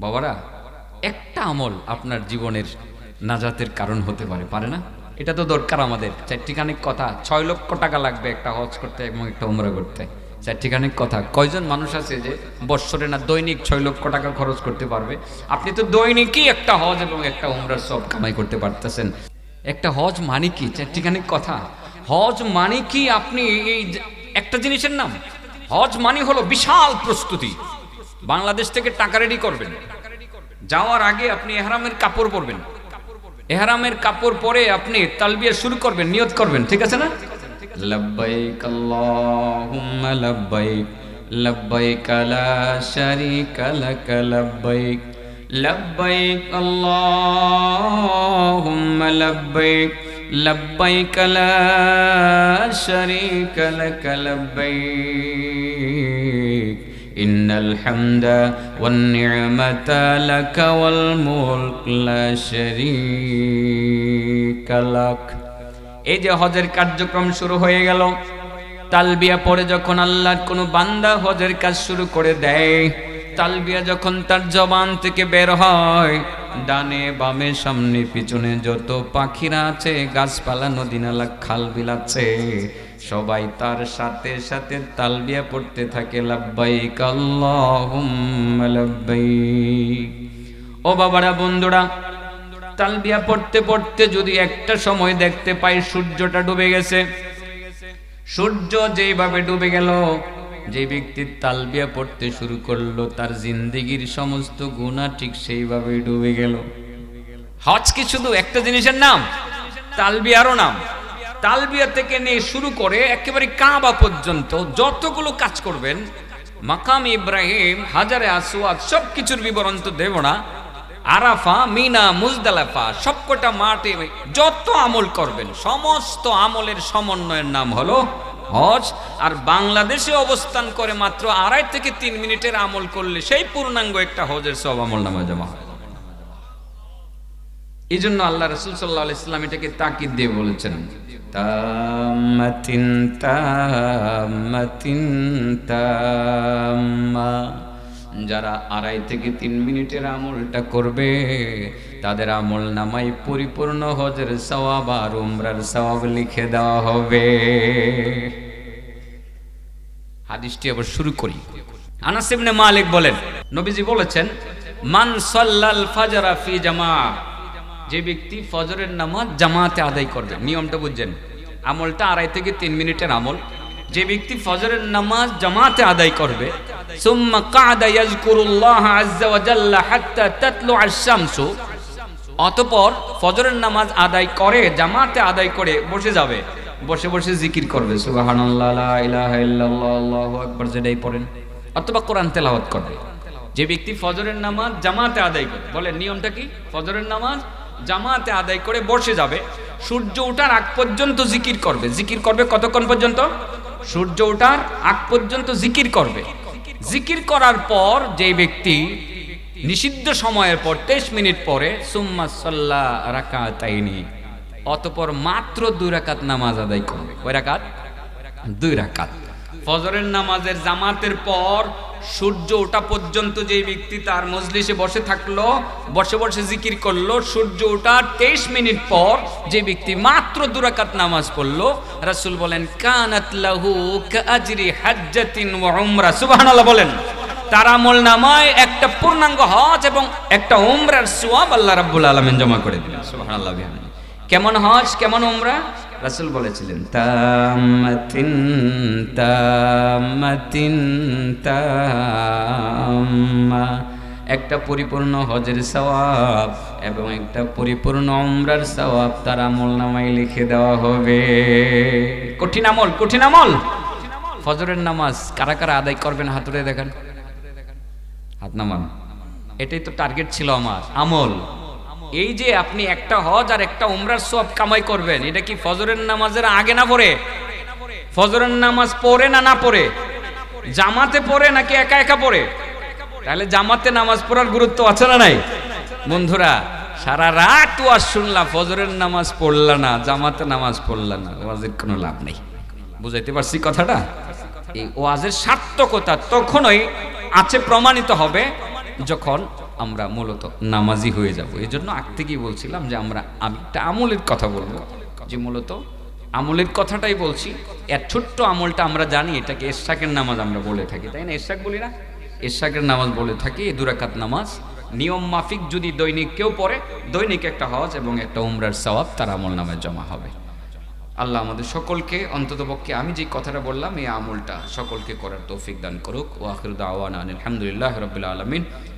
বাবারা, একটা আমল আপনার জীবনের নাজাতের কারণ হতে পারে পারে না? এটা তো দরকার আমাদের। চারটিখানিক কথা, ছয় লক্ষ টাকা লাগবে একটা হজ করতে এবং একটা উমরা করতে। চারটিখানিক কথা, কয়জন মানুষ আছে যে বৎসরে না দৈনিক ছয় লক্ষ টাকা খরচ করতে পারবে? আপনি তো দৈনিকই একটা হজ এবং একটা উমরার সব কামাই করতে পারতেছেন। একটা হজ মানে কি? চারটিখানিক কথা। হজ মানে কি? আপনি এই একটা জিনিসের নাম। হজ মানে হলো বিশাল প্রস্তুতি। বাংলাদেশ থেকে টাকা রেডি করবেন। যাওয়ার আগে আপনি এহারামের কাপড় পরবেন। এহরামের কাপড় পরে আপনি তালবিয়া শুরু করবেন, নিয়ত করবেন, ঠিক আছে না? লব্বাইক আল্লাহুম্মা লব্বাইক লব্বাইক লা শারীকা লাক, লব্বাইক লব্বাইক আল্লাহুম্মা লব্বাইক লব্বাইক লা শারীকা লাক, লব্বাইক। إن الحمد والنعمة لك والملك لا شريك لك এই যে হজের কার্যক্রম শুরু হয়ে গেল তালবিয়া পরে যখন আল্লাহর কোনো বান্দা হজের কাজ শুরু করে দেয় তালবিয়া যখন তার জবান থেকে বের হয় ডানে বামে সামনে পিছনে যত পাখিরা আছে গাছপালা নদী নালা খাল বিল আছে সবাই তার সাথে সাথে তালবিয়া পড়তে থাকে, লাব্বাইক আল্লাহুম্মা ও বাবারা, বন্ধুরা তালবিয়া পড়তে পড়তে যদি একটা সময় দেখতে পাই সূর্যটা ডুবে গেছে, সূর্য যেভাবে ডুবে গেল, যে ব্যক্তি তালবিয়া পড়তে শুরু করল, তার জিন্দিগির সমস্ত গুণা ঠিক সেইভাবে ডুবে গেল। হজ কি শুধু একটা জিনিসের নাম? তালবিয়ারও নাম। তালবিয়া থেকে নিয়ে শুরু করে একেবারে কাবা পর্যন্ত যতগুলো কাজ করবেন, মাকাম ইব্রাহিম, হাজারে আসওয়াদ সব কিছুর বিবরণ তো দেব না। আরাফা, মিনা, মুজদালাফা, সবকটা মাঠে যত আমল করবেন, সমস্ত আমলের সমন্বয়ের নাম হলো হজ। আর বাংলাদেশে অবস্থান করে মাত্র আড়াই থেকে তিন মিনিটের আমল করলে সেই পূর্ণাঙ্গ একটা হজের সব আমল নামা জমা হয়। এই জন্য আল্লাহ রসুল সাল্লাহ ইসলাম এটাকে তাকিদ দিয়ে বলেছেন। তামাতিন তামাতিন তাম্মা যারা আড়াই থেকে তিন মিনিটের আমলটা করবে, তাদের আমল নামাই পরিপূর্ণ হজের সওয়াব আর উমরার সওয়াব লিখে দেওয়া হবে। হাদিসটি আবার শুরু করি। আনাস ইবনে মালিক বলেন, নবীজি বলেছেন, মান সাল্লাল ফাজরা ফি জামা যে ব্যক্তি ফজরের নামাজ জামাতে আদায় করবে, নিয়মটা বুঝছেন? আমলটা আড়াই থেকে তিন মিনিটের আমল। যে ব্যক্তি ফজরের নামাজ জামাতে আদায় করবে অতপর ফজরের নামাজ আদায় করে, জামাতে আদায় করে বসে যাবে। বসে বসে জিকির করবে যেটাই পড়েন, অথবা কোরআন তেলাওয়াত করবে। যে ব্যক্তি ফজরের নামাজ জামাতে আদায় করে বলে নিয়মটা কি? ফজরের নামাজ জামাতে আদায় করে বসে যাবে। সূর্য ওঠার আগ পর্যন্ত জিকির করবে। জিকির করবে কতক্ষণ পর্যন্ত? সূর্য ওঠার আগ পর্যন্ত জিকির করবে। জিকির করার পর যে ব্যক্তি নিষিদ্ধ সময়ের পর, তেইশ মিনিট পরে, সুম্মা সাল্লা রাকাতাইনি, অতপর মাত্র দুই রাকাত নামাজ আদায় করবে। কয় রাকাত? দুই রাকাত। ফজরের নামাজের জামাতের পর সূর্য ওঠা পর্যন্ত যে ব্যক্তি তার মজলিসে বসে থাকল, বসে বসে জিকির করল, সূর্য ওঠার তেইশ মিনিট পর যে ব্যক্তি মাত্র দুরাকাত নামাজ পড়ল, রাসূল বলেন, কানাত কাজরি হাজ্জাতিন ওয়া উমরা। সুবহানাল্লাহ বলেন তার আমল নামায় একটা পূর্ণাঙ্গ হজ এবং একটা উমরার সোয়াব আল্লাহ রাব্বুল আলামিন জমা করে দিলেন, সুবহানাল্লাহ কেমন হজ, কেমন উমরা? রাসূল বলেছিলেন, তামাতিন তামাতিন তাম্মা একটা পরিপূর্ণ হজের সওয়াব এবং একটা পরিপূর্ণ উমরার সওয়াব তার আমল নামায় লিখে দেওয়া হবে। কঠিন আমল কঠিন আমল। ফজরের নামাজ কারা কারা আদায় করবেন হাতুড়ে দেখেন? হাত নামান। এটাই তো টার্গেট ছিল আমার, আমল। এই যে আপনি একটা হজ আর একটা উমরার সব কামাই করবেন, এটা কি ফজরের নামাজের আগে না পড়ে ফজরের নামাজ পড়ে না না পড়ে? জামাতে পড়ে নাকি একা একা পড়ে? তাহলে জামাতে নামাজ পড়ার গুরুত্ব আছে না নাই? বন্ধুরা, সারা রাত ওয়াজ শুনলা, ফজরের নামাজ পড়লা না, জামাতে নামাজ পড়লা না, ওয়াজের কোনো লাভ নেই। বুঝাইতে পারছি কথাটা? এই ওয়াজের সার্থকতা তখনই আছে, প্রমাণিত হবে যখন আমরা মূলত নামাজি হয়ে যাব। এই জন্য আগ থেকেই বলছিলাম যে আমরা আমি একটা আমলের কথা বলব। যে মূলত আমলের কথাটাই বলছি। এর ছোট্ট আমলটা আমরা জানি, এটাকে এরশাকের নামাজ আমরা বলে থাকি। তাই না, এরশাক বলি না? এরশাকের নামাজ বলে থাকি দুরাকাত নামাজ। নিয়ম মাফিক যদি দৈনিক কেউ পড়ে, দৈনিক একটা হজ এবং একটা উমরার সওয়াব, তার আমল নামায় জমা হবে। আল্লাহ আমাদের সকলকে অন্ততপক্ষে আমি যে কথাটা বললাম, এই আমলটা সকলকে করার তৌফিক দান করুক। ওয়াখির দাওয়ান আলহামদুলিল্লাহ রবিল আলমিন।